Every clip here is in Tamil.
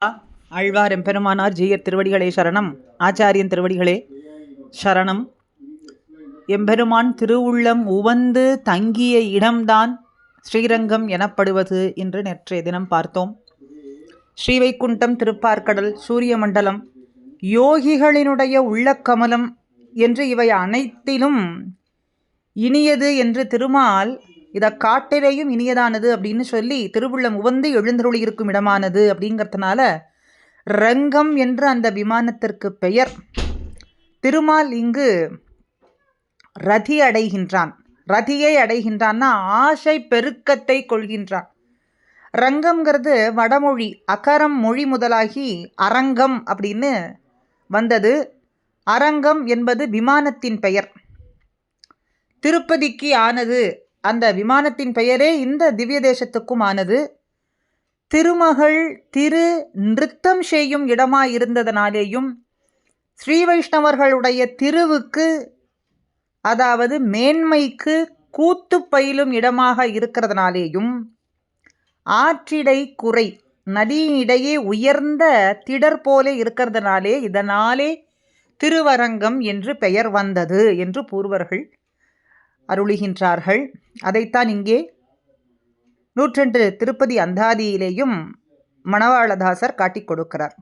ஆழ்வார் எம்பெருமானார் ஜீயர் திருவடிகளே சரணம். ஆச்சாரியன் திருவடிகளே சரணம். எம்பெருமான் திருவுள்ளம் உவந்து தங்கிய இடம்தான் ஸ்ரீரங்கம் எனப்படுவது என்று நேற்றைய தினம் பார்த்தோம். ஸ்ரீவைகுண்டம் திருப்பார்க்கடல் சூரிய மண்டலம் யோகிகளினுடைய உள்ளக்கமலம் என்று இவை அனைத்திலும் இனியது என்று திருமால் இதை காட்டிலேயும் இனியதானது அப்படின்னு சொல்லி திருவுள்ளம் உவந்து எழுந்தருளி இருக்கும் இடமானது அப்படிங்கிறதுனால ரங்கம் என்று அந்த விமானத்திற்கு பெயர். திருமால் இங்கு ரதி அடைகின்றான். ரதியை அடைகின்றான்னா ஆசை பெருக்கத்தை கொள்கின்றான். ரங்கம்ங்கிறது வடமொழி அகரம் மொழி முதலாகி அரங்கம் அப்படின்னு வந்தது. அரங்கம் என்பது விமானத்தின் பெயர். திருப்பதிக்கு ஆனது அந்த விமானத்தின் பெயரே இந்த திவ்ய தேசத்துக்கும் ஆனது திருமகள் திரு நிறுத்தம் செய்யும் இடமாய் இருந்ததனாலேயும் ஸ்ரீ வைஷ்ணவர்களுடைய திருவுக்கு அதாவது மேன்மைக்கு கூத்து பயிலும் இடமாக இருக்கிறதுனாலேயும் ஆற்றிடை குறை நதியிடையே உயர்ந்த திடர் போல இருக்கிறதுனாலே இதனாலே திருவரங்கம் என்று பெயர் வந்தது என்று பூர்வர்கள் அருளுகின்றார்கள். அதைத்தான் இங்கே நூற்றெண்டு திருப்பதி அந்தாதியிலேயும் மணவாளதாசர் காட்டிக் கொடுக்கிறார்.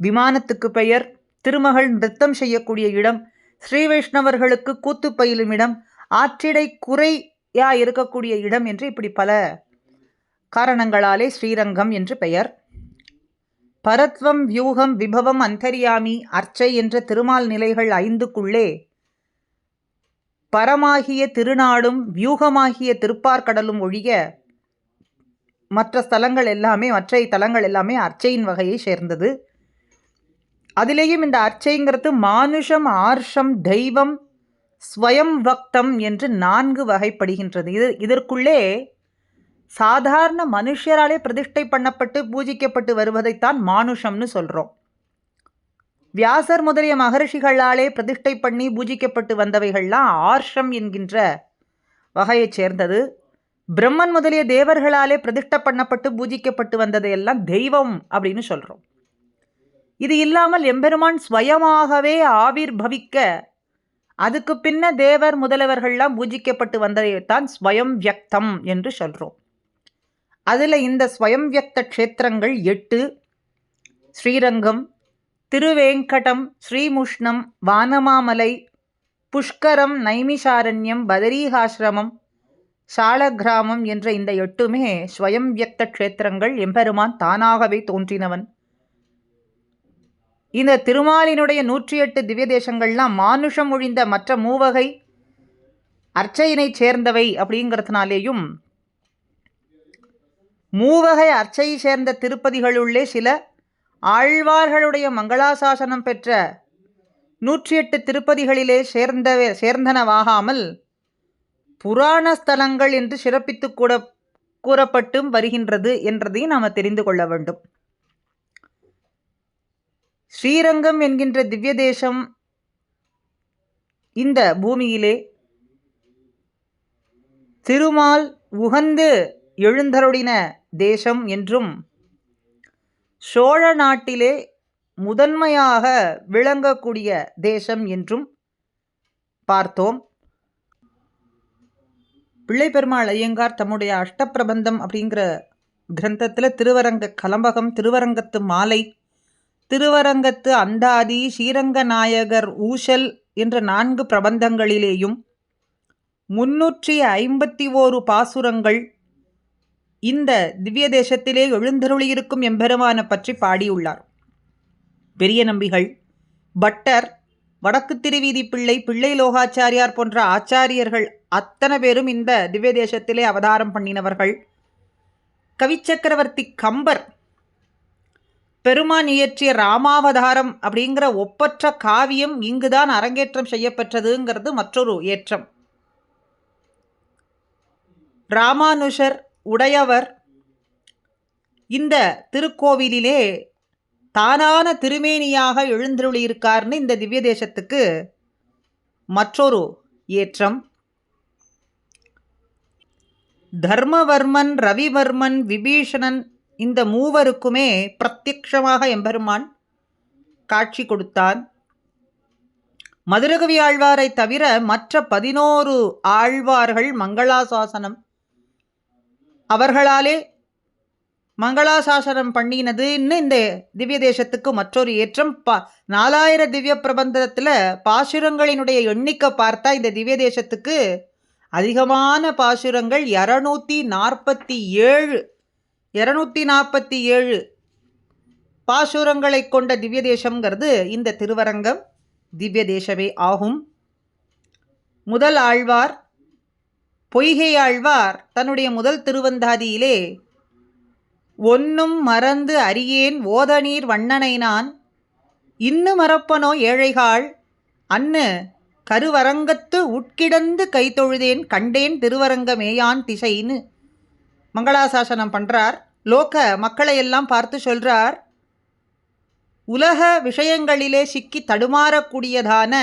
விமானத்துக்கு பெயர் திருமகள் நிறுத்தம் செய்யக்கூடிய இடம் ஸ்ரீ வைஷ்ணவர்களுக்கு கூத்து பயிலும் இடம் ஆற்றிடை குறையா இருக்கக்கூடிய இடம் என்று இப்படி பல காரணங்களாலே ஸ்ரீரங்கம் என்று பெயர். பரத்வம் வியூகம் விபவம் அந்தரியாமி அர்ச்சை என்ற திருமால் நிலைகள் ஐந்துக்குள்ளே பரமாகிய திருநாடும் வியூகமாகிய திருப்பார்கடலும் ஒழிய மற்ற ஸ்தலங்கள் எல்லாமே மற்ற தலங்கள் எல்லாமே அர்ச்சையின் வகையை சேர்ந்தது. அதிலேயும் இந்த அர்ச்சைங்கிறது மானுஷம் ஆர்ஷம் தெய்வம் ஸ்வயம் பக்தம் என்று நான்கு வகைப்படுகின்றது. இது இதற்குள்ளே சாதாரண மனுஷராலே பிரதிஷ்டை பண்ணப்பட்டு பூஜிக்கப்பட்டு வருவதைத்தான் மானுஷம்னு சொல்கிறோம் வியாசர் முதலிய மகரிஷிகளாலே பிரதிஷ்டை பண்ணி பூஜிக்கப்பட்டு வந்தவைகள்லாம் ஆர்ஷம் என்கின்ற வகையைச் சேர்ந்தது. பிரம்மன் முதலிய தேவர்களாலே பிரதிஷ்டை பண்ணப்பட்டு பூஜிக்கப்பட்டு வந்ததையெல்லாம் தெய்வம் அப்படின்னு சொல்கிறோம் இது இல்லாமல் எம்பெருமான் ஸ்வயமாகவே ஆவிர் பவிக்க அதுக்கு பின்ன தேவர் முதலவர்கள்லாம் பூஜிக்கப்பட்டு வந்ததைத்தான் ஸ்வயம் வியக்தம் என்று சொல்கிறோம் அதில் இந்த ஸ்வயம் வியக்த க்ஷேத்திரங்கள் எட்டு ஸ்ரீரங்கம் திருவேங்கடம் ஸ்ரீமுஷ்ணம் வானமாமலை புஷ்கரம் நைமிஷாரண்யம் பதரீகாசிரமம் சாலக்கிராமம் என்ற இந்த எட்டுமே ஸ்வயம் வியக்த க்ஷேத்திரங்கள் எம்பெருமான் தானாகவே தோன்றினவன். இந்த திருமாலினுடைய நூற்றி எட்டு திவ்ய தேசங்கள்லாம் மானுஷம் ஒழிந்த மற்ற மூவகை அர்ச்சையினை சேர்ந்தவை அப்படிங்கிறதுனாலேயும் மூவகை அர்ச்சையை சேர்ந்த திருப்பதிகளுள்ளே சில ஆழ்வார்களுடைய மங்களாசாசனம் பெற்ற நூற்றி எட்டு திருப்பதிகளிலே சேர்ந்தவே சேர்ந்தனவாகாமல் புராண ஸ்தலங்கள் என்று சிறப்பித்து கூட கூறப்பட்டும் வருகின்றது என்றதையும் நாம் தெரிந்து கொள்ள வேண்டும். ஸ்ரீரங்கம் என்கின்ற திவ்ய தேசம் இந்த பூமியிலே திருமால் உகந்து எழுந்தருளின தேசம் என்றும் சோழ நாட்டிலே முதன்மையாக விளங்கக்கூடிய தேசம் என்றும் பார்த்தோம். பிள்ளை பெருமாள் ஐயங்கார் தம்முடைய அஷ்டப்பிரபந்தம் அப்படிங்கிற கிரந்தத்தில் திருவரங்க கலம்பகம் திருவரங்கத்து மாலை திருவரங்கத்து அந்தாதி ஸ்ரீரங்க நாயகர் ஊசல் என்ற நான்கு பிரபந்தங்களிலேயும் முன்னூற்றி ஐம்பத்தி ஓரு பாசுரங்கள் இந்த திவ்ய தேசத்திலே எழுந்தருளியிருக்கும் எம்பெருமான பற்றி பாடியுள்ளார். பெரிய நம்பிகள் பட்டர் வடக்கு திருவீதி பிள்ளை பிள்ளை லோகாச்சாரியார் போன்ற ஆச்சாரியர்கள் அத்தனை பேரும் இந்த திவ்ய தேசத்திலே அவதாரம் பண்ணினவர்கள். கவிச்சக்கரவர்த்தி கம்பர் பெருமான் இயற்றிய ராமாவதாரம் அப்படிங்கிற ஒப்பற்ற காவியம் இங்குதான் அரங்கேற்றம் செய்யப்பெற்றதுங்கிறது மற்றொரு ஏற்றம். ராமானுஷர் உடையவர் இந்த திருக்கோவிலிலே தானான திருமேனியாக எழுந்தருளியிருக்கார்னு இந்த திவ்ய தேசத்துக்கு மற்றொரு ஏற்றம். தர்மவர்மன் ரவிவர்மன் விபீஷணன் இந்த மூவருக்குமே பிரத்யக்ஷமாக எம்பெருமான் காட்சி கொடுத்தான். மதுரகவி ஆழ்வாரை தவிர மற்ற பதினோரு ஆழ்வார்கள் மங்களாசாசனம் அவர்களாலே மங்களாசாசனம் பண்ணினதுன்னு இந்த திவ்ய தேசத்துக்கு மற்றொரு ஏற்றம். பா நாலாயிர திவ்ய பிரபந்தத்தில் பாசுரங்களினுடைய எண்ணிக்கை பார்த்தா இந்த திவ்ய தேசத்துக்கு அதிகமான பாசுரங்கள் இரநூத்தி நாற்பத்தி ஏழு இரநூத்தி நாற்பத்தி ஏழு பாசுரங்களை கொண்ட திவ்ய தேசங்கிறது இந்த திருவரங்கம். திவ்ய தேசமே ஆகும். முதல் ஆழ்வார் பொய்கையாழ்வார் தன்னுடைய முதல் திருவந்தாதியிலே ஒன்னும் மறந்து அறியேன் ஓதநீர் வண்ணனை நான். இன்னு மறப்பனோ ஏழைகாள். அன்னு கருவரங்கத்து உட்கிடந்து கைத்தொழுதேன் கண்டேன் திருவரங்கமேயான் திசைன்னு. மங்களாசாசனம் பண்ணுறார் லோக மக்களை எல்லாம் பார்த்து சொல்கிறார் உலக விஷயங்களிலே சிக்கி தடுமாறக்கூடியதான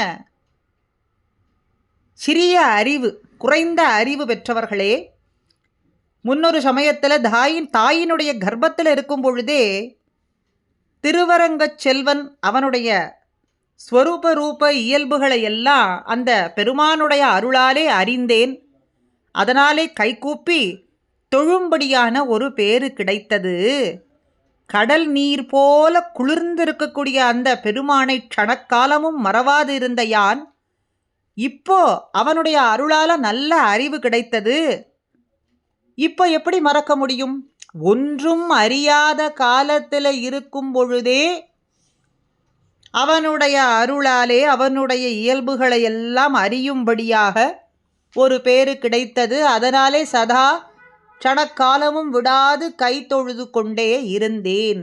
சிறிய அறிவு. குறைந்த அறிவு பெற்றவர்களே முன்னொரு சமயத்தில் தாயின் தாயினுடைய கர்ப்பத்தில் இருக்கும் பொழுதே திருவரங்கச் செல்வன் அவனுடைய ஸ்வரூப ரூப இயல்புகளை எல்லாம் அந்த பெருமானுடைய அருளாலே அறிந்தேன். அதனாலே கைகூப்பி தொழும்படியான ஒரு பேரு கிடைத்தது. கடல் நீர் போல குளிர்ந்திருக்கக்கூடிய அந்த பெருமானை க்ஷணக்காலமும் மறவாது இருந்த யான் இப்போ அவனுடைய அருளால நல்ல அறிவு கிடைத்தது. இப்போ எப்படி மறக்க முடியும்? ஒன்றும் அறியாத காலத்தில் இருக்கும் பொழுதே அவனுடைய அருளாலே அவனுடைய இயல்புகளை எல்லாம் அறியும்படியாக ஒரு பேரு கிடைத்தது. அதனாலே சதா சடக்காலமும் விடாது கை தொழுது கொண்டே இருந்தேன்.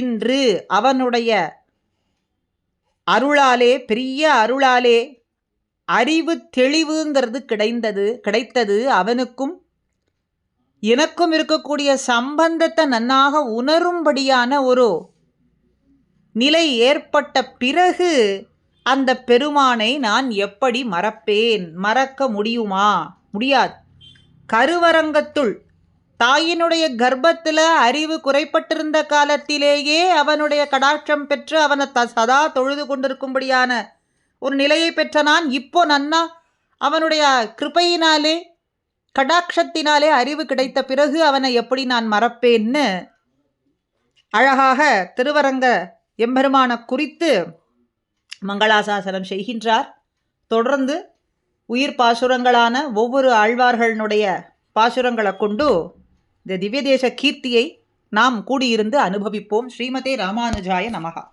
இன்று அவனுடைய அருளாலே பெரிய அருளாலே அறிவு தெளிவுங்கிறது கிடைந்தது கிடைத்தது அவனுக்கும். எனக்கும் இருக்கக்கூடிய சம்பந்தத்தை நன்னாக உணரும்படியான ஒரு நிலை ஏற்பட்ட பிறகு அந்த பெருமானை நான் எப்படி மறப்பேன்? மறக்க முடியுமா? முடியாது. கருவரங்கத்துள் தாயினுடைய கர்ப்பத்தில் அறிவு குறைப்பட்டிருந்த காலத்திலேயே அவனுடைய கடாட்சம் பெற்று அவனை த சதா தொழுது கொண்டிருக்கும்படியான ஒரு நிலையை பெற்ற நான் இப்போ நன்னா அவனுடைய கிருப்பையினாலே கடாட்சத்தினாலே அறிவு கிடைத்த பிறகு அவனை எப்படி நான் மறப்பேன்னு அழகாக திருவரங்க எம்பெருமான குறித்து மங்களாசாசனம் செய்கின்றார். தொடர்ந்து உயிர் பாசுரங்களான ஒவ்வொரு ஆழ்வார்களினுடைய பாசுரங்களை கொண்டு இந்த திவ்யதேச கீர்த்தியை நாம் கூடியிருந்து அனுபவிப்போம். ஸ்ரீமதே ராமானுஜாய நமகா